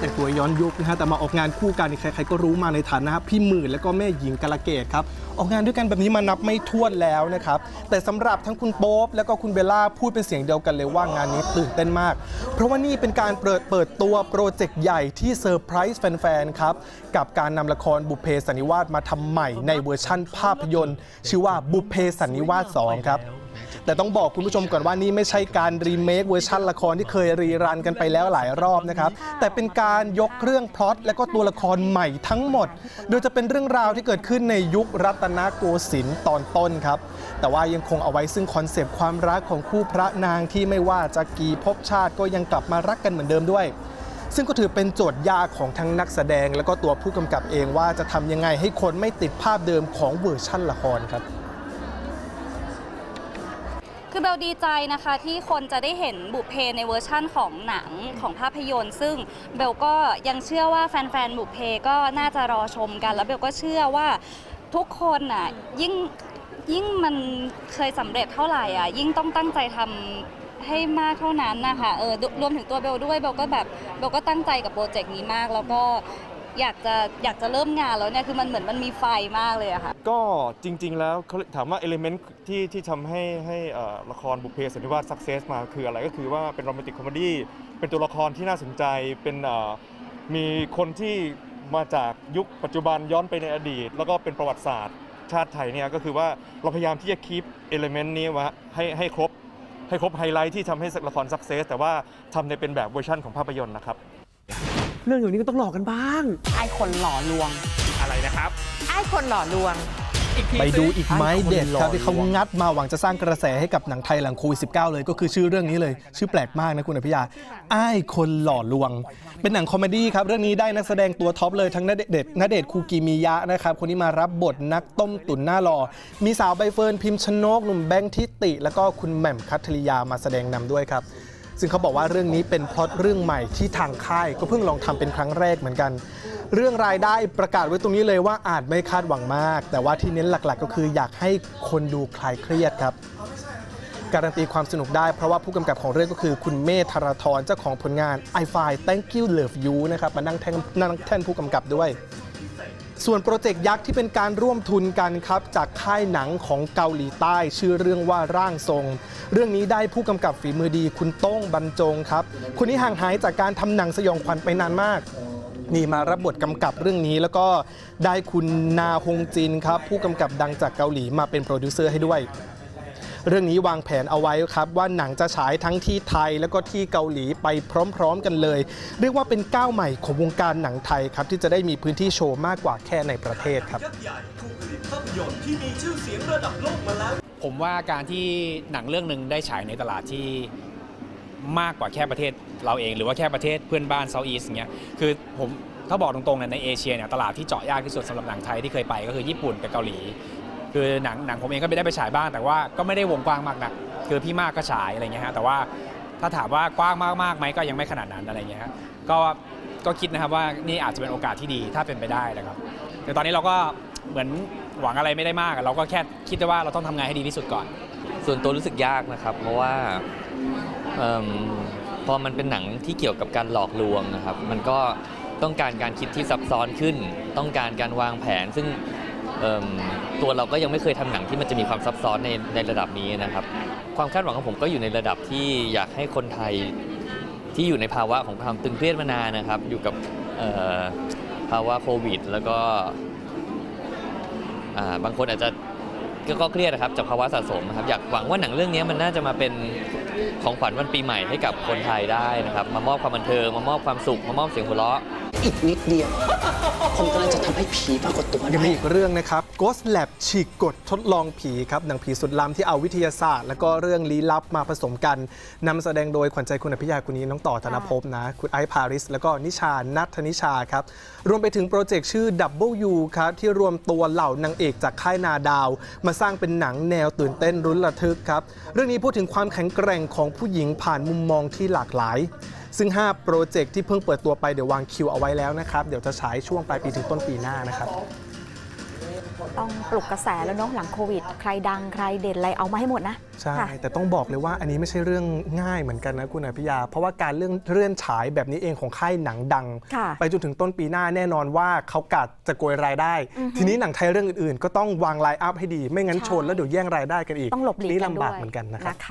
แต่งตัวย้อนยุคนะฮะแต่มาออกงานคู่กันใครๆก็รู้มาในฐานะพี่หมื่นแล้วก็แม่หญิงกาลเกตครับออกงานด้วยกันแบบนี้มานับไม่ถ้วนแล้วนะครับแต่สำหรับทั้งคุณโป๊ปแล้วก็คุณเบลล่าพูดเป็นเสียงเดียวกันเลยว่างานนี้ตื่นเต้นมาก เพราะว่านี่เป็นการเปิดเปิดตัวโปรเจกต์ใหญ่ที่เซอร์ไพรส์แฟนๆครับกับการนำละครบุพเพสันนิวาสมาทำใหม่ในเวอร์ชั่นภาพยนตร์ ชื่อว่าบุพเพสันนิวาส2ครับ แต่ต้องบอกคุณผู้ชมก่อนว่านี่ไม่ใช่การรีเมคเวอร์ชันละครที่เคยรีรันกันไปแล้วหลายรอบนะครับ แต่เป็นการยกเรื่องพล็อตและก็ตัวละครใหม่ทั้งหมด โดยจะเป็นเรื่องราวที่เกิดขึ้นในยุครัตนโกสินทร์ตอนต้นครับ แต่ว่ายังคงเอาไว้ซึ่งคอนเซปต์ความรักของคู่พระนางที่ไม่ว่าจะกี่ภพชาติก็ยังกลับมารักกันเหมือนเดิมด้วยซึ่งก็ถือเป็นโจทย์ยากของทั้งนักแสดง และก็ตัวผู้กำกับเองว่าจะทำยังไงให้คนไม่ติดภาพเดิมของเวอร์ชั่นละครครับ คือเบลดีใจนะคะที่คนจะได้เห็นบุพเพในเวอร์ชั่นของหนังของภาพยนตร์ ซึ่งเบลก็ยังเชื่อว่าแฟนๆบุพเพก็น่าจะรอชมกัน แล้วเบลก็เชื่อว่าทุกคนน่ะยิ่งยิ่งมันเคยสำเร็จเท่าไหร่อะยิ่งต้องตั้งใจทำให้มากเท่านั้นนะคะเออรวมถึงตัวเบลด้วยเบลก็แบบเบลก็ตั้งใจกับโปรเจกต์นี้มาก แล้วก็ อยากจะอยากจะเริ่มงานแล้วเนี่ยคือมันเหมือนมันมีไฟมากเลยอะค่ะ ก็จริง ๆ แล้วเขาถามว่าเอลิเมนต์ที่ที่ทำให้ให้เอ่อละครบุพเพสันนิวาสสักเซสมาคืออะไรก็คือว่าเป็นโรแมนติกคอมเมดี้เป็นตัวละครที่น่าสนใจเป็นเอ่อมีคนที่มาจากยุคปัจจุบันย้อนไปในอดีต แล้วก็เป็นประวัติศาสตร์ชาติไทยเนี่ยก็คือว่าเราพยายามที่จะคีปเอลิเมนต์นี้ไว้ให้ให้ครบให้ครบไฮไลท์ที่ทำให้ละครสักเซสแต่ว่าทำในเป็นแบบเวอร์ชันของภาพยนตร์นะครับ เรื่องอย่างนี้ก็ต้องหลอกกันบ้าง ไอ้คนหล่อลวง อะไรนะครับ ไอ้คนหล่อลวง ไปดูอีกไม้เด็ดครับที่เขางัดมาหวังจะสร้างกระแสให้กับหนังไทยหลังโควิด -19 เลย ก็คือชื่อเรื่องนี้เลย ชื่อแปลกมากนะคุณอภิยาอ้ายคนหล่อลวง เป็นหนังคอมเมดี้ครับ เรื่องนี้ได้นักแสดงตัวท็อปเลยทั้งณเดชน์ณเดชน์คูกิมิยะนะครับ คนนี้มารับบทนักต้มตุ๋นหน้าหล่อ มีสาวใบเฟิร์นพิมพ์ชนกหนุ่มแบงค์ทิติ แล้วก็คุณแหม่มคัทธริยามาแสดงนำด้วยครับ ซึ่งเขาบอกว่าเรื่องนี้เป็นพล็อตเรื่องใหม่ที่ทางค่ายก็เพิ่งลองทำเป็นครั้งแรกเหมือนกัน เรื่องรายได้ประกาศไว้ตรงนี้เลยว่าอาจไม่คาดหวังมาก แต่ว่าที่เน้นหลักๆ ก็คืออยากให้คนดูคลายเครียดครับการันตีความสนุกได้เพราะว่าผู้กำกับของเรื่องก็คือคุณเมธธาธรเจ้าของผลงาน i f i Thank You Love You นะครับมานั่งแท่นนั่งแท่นผู้กำกับด้วย ส่วนโปรเจกต์ยักษ์ที่เป็นการร่วมทุนกันครับ จากค่ายหนังของเกาหลีใต้ ชื่อเรื่องว่าร่างทรง เรื่องนี้ได้ผู้กำกับฝีมือดีคุณโต้งบรรจงครับ คนนี้ห่างหายจากการทำหนังสยองขวัญไปนานมากนี่มารับบทกำกับเรื่องนี้แล้วก็ได้คุณนาฮงจินครับ ผู้กำกับดังจากเกาหลีมาเป็นโปรดิวเซอร์ให้ด้วย เรื่องนี้วางแผนเอาไว้ครับว่าหนังจะฉายทั้งที่ไทย แล้วก็ที่เกาหลีไปพร้อม ๆ กันเลย เรียกว่าเป็นก้าวใหม่ของวงการหนังไทยครับที่จะได้มีพื้นที่โชว์มากกว่าแค่ในประเทศครับผมว่าการที่หนังเรื่องหนึ่งได้ฉายในตลาดที่มากกว่าแค่ประเทศเราเอง หรือว่าแค่ประเทศเพื่อนบ้านเซาท์อีสเงี้ยคือผมถ้าบอกตรงๆเนี่ยในเอเชียเนี่ยตลาดที่เจาะยากที่สุดสำหรับหนังไทยที่เคยไปก็คือญี่ปุ่นกับเกาหลี คือหนังหนังผมเองก็ไม่ได้ไปฉายบ้าง แต่ว่าก็ไม่ได้วงกว้างมากนักคือพี่มากก็ฉายอะไรเงี้ยฮะแต่ว่าถ้าถามว่ากว้างมากๆไหมก็ยังไม่ขนาดนั้นอะไรเงี้ยฮะก็ก็คิดนะครับว่านี่อาจจะเป็นโอกาสที่ดีถ้าเป็นไปได้นะครับแต่ตอนนี้เราก็เหมือนหวังอะไรไม่ได้มาก เราก็แค่คิดแต่ว่าเราต้องทำงานให้ดีที่สุดก่อน ส่วนตัวรู้สึกยากนะครับ เพราะว่าอพอมันเป็นหนังที่เกี่ยวกับการหลอกลวงนะครับ มันก็ต้องการการคิดที่ซับซ้อนขึ้น ต้องการการวางแผน ซึ่ง ตัวเราก็ยังไม่เคยทำหนังที่มันจะมีความซับซ้อนในในระดับนี้นะครับ ความคาดหวังของผมก็อยู่ในระดับที่อยากให้คนไทยที่อยู่ในภาวะของความตึงเครียดมานานนะครับ อยู่กับภาวะโควิด แล้วก็บางคนอาจจะก็ก็เครียดนะครับจากภาวะสะสมนะครับอยากหวังว่าหนังเรื่องนี้มันน่าจะมาเป็น ของขวัญวันปีใหม่ให้กับคนไทยได้นะครับ มามอบความบันเทิงมามอบความสุข มามอบเสียงหัวเราะ อีกนิดเดียว ผมกำลังจะทำให้ผีปรากฏตัวยังได้ มีอีกเรื่องนะครับ Ghost Lab ฉีกกฎทดลองผีครับหนังผีสุดล้ำที่เอาวิทยาศาสตร์ แล้วก็เรื่องลี้ลับมาผสมกันนำแสดงโดยขวัญใจคุณอภิญญาคุณนี้น้องต่อธนภพนะ คุณไอซ์พาริส แล้วก็นิชานัทธนิชาครับ รวมไปถึงโปรเจกต์ชื่อ W ครับที่รวมตัวเหล่านางเอกจากค่ายนาดาว มาสร้างเป็นหนังแนวตื่นเต้นรุนระทึกครับเรื่องนี้พูดถึงความแข็งแกร่งของผู้หญิงผ่านมุมมองที่หลากหลาย ซึ่ง 5 โปรเจกต์ที่เพิ่งเปิดตัวไปเดี๋ยววางคิวเอาไว้แล้วนะครับ เดี๋ยวจะฉายช่วงปลายปีถึงต้นปีหน้านะครับต้องปลุกกระแสแล้วเนาะหลังโควิด ใครดังใครเด่นอะไรเอามาให้หมดนะ ใช่ค่ะแต่ต้องบอกเลยว่าอันนี้ไม่ใช่เรื่องง่ายเหมือนกันนะคุณอภิยา เพราะว่าการเรื่องเลื่อนฉายแบบนี้เองของค่ายหนังดังค่ะไปจนถึงต้นปีหน้าแน่นอนว่าเขากัดจะโกยรายได้อือฮึทีนี้หนังไทยเรื่องอื่นๆ ก็ต้องวางไลน์อัพให้ดี ไม่งั้นใช่ชนแล้วเดี๋ยวแย่งรายได้กันอีกต้องหลบหลีกนี่กันลำด้วบากยเหมือนกันนะครับนะคะ